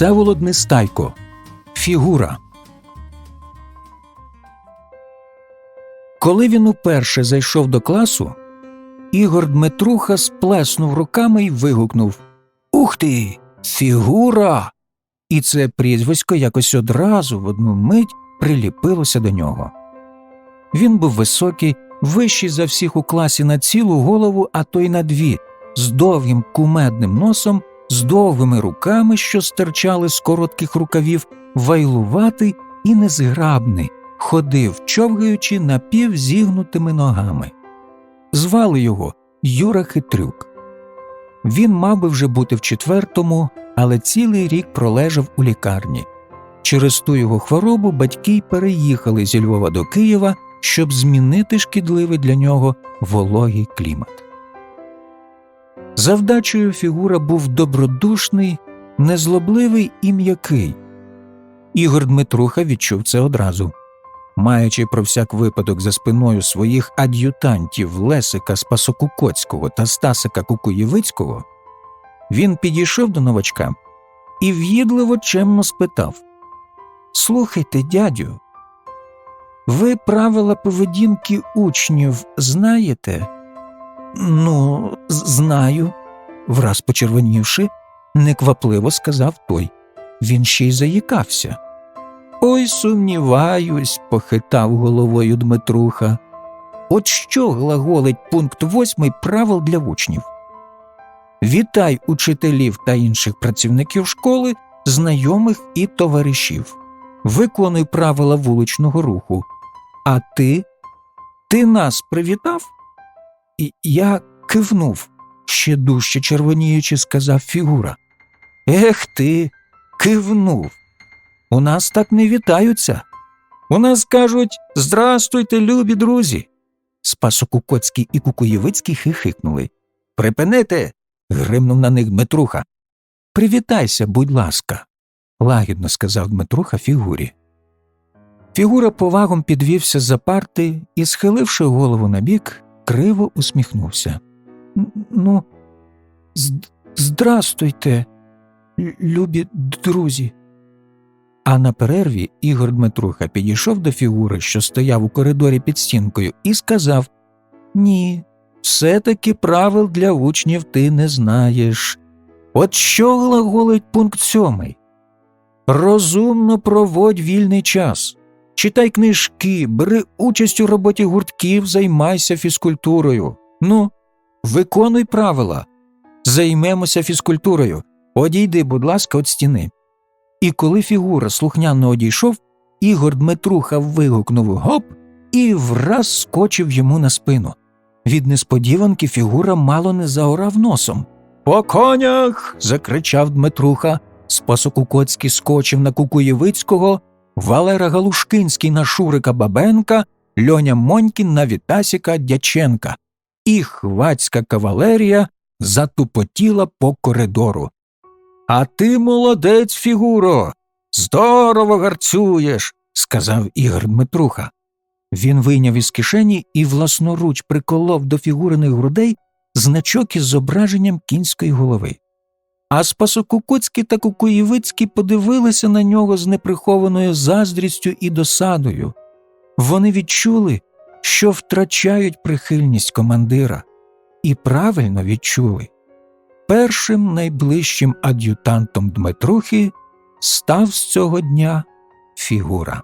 Всеволод Нестайко. Фігура. Коли він уперше зайшов до класу, Ігор Дмитруха сплеснув руками і вигукнув Ух ти! Фігура! І це прізвисько якось одразу в одну мить приліпилося до нього. Він був високий, вищий за всіх у класі на цілу голову, а то й на дві, з довгим кумедним носом, з довгими руками, що стирчали з коротких рукавів, вайлуватий і незграбний, ходив, човгаючи напівзігнутими ногами. Звали його Юра Хитрюк. Він мав би вже бути в четвертому, але цілий рік пролежав у лікарні. Через ту його хворобу батьки й переїхали зі Львова до Києва, щоб змінити шкідливий для нього вологий клімат. Завдачею фігура був добродушний, незлобливий і м'який. Ігор Дмитруха відчув це одразу. Маючи про всяк випадок за спиною своїх ад'ютантів Лесика Спасокукоцького та Стасика Кукуєвицького, він підійшов до новачка і в'їдливо чемно спитав Слухайте, дядю, ви правила поведінки учнів знаєте? Ну, знаю, враз почервонівши, неквапливо сказав той. Він ще й заїкався. Ой, сумніваюсь, похитав головою Дмитруха. От що глаголить пункт восьмий правил для учнів. Вітай учителів та інших працівників школи, знайомих і товаришів. Виконуй правила вуличного руху. А ти? Ти нас привітав? І я кивнув, ще дужче червоніючи, сказав фігура. Ех ти, кивнув. У нас так не вітаються. У нас кажуть Здрастуйте, любі друзі. Спасокукоцький і Кукуєвицький хихикнули. Припинити. гримнув на них Дмитруха. Привітайся, будь ласка, лагідно сказав Дмитруха фігурі. Фігура повагом підвівся за парти і, схиливши голову набік, криво усміхнувся. «Н- Ну, здрастуйте, любі друзі. А на перерві Ігор Дмитруха підійшов до фігури, що стояв у коридорі під стінкою, і сказав Ні, все-таки правил для учнів ти не знаєш. От що глаголить пункт сьомий? Розумно проводь вільний час. Читай книжки, бери участь у роботі гуртків, займайся фізкультурою. Ну, виконуй правила. Займемося фізкультурою. Одійди, будь ласка, від стіни. І коли фігура слухняно одійшов, Ігор Дмитруха вигукнув гоп і враз скочив йому на спину. Від несподіванки фігура мало не заорав носом. По конях. закричав Дмитруха. Спасокукоцький скочив на Кукуєвицького, Валера Галушкинський на Шурика Бабенка, Льоня Монькін на Вітасіка Дяченка. І хвацька кавалерія затупотіла по коридору. А ти молодець, фігуро. Здорово гарцюєш, сказав Ігор Дмитруха. Він вийняв із кишені і власноруч приколов до фігуриних грудей значок із зображенням кінської голови. А Спасокукоцький та Кукуєвицький подивилися на нього з неприхованою заздрістю і досадою. Вони відчули, що втрачають прихильність командира, і правильно відчули. Першим найближчим ад'ютантом Дмитрухи став з цього дня фігура.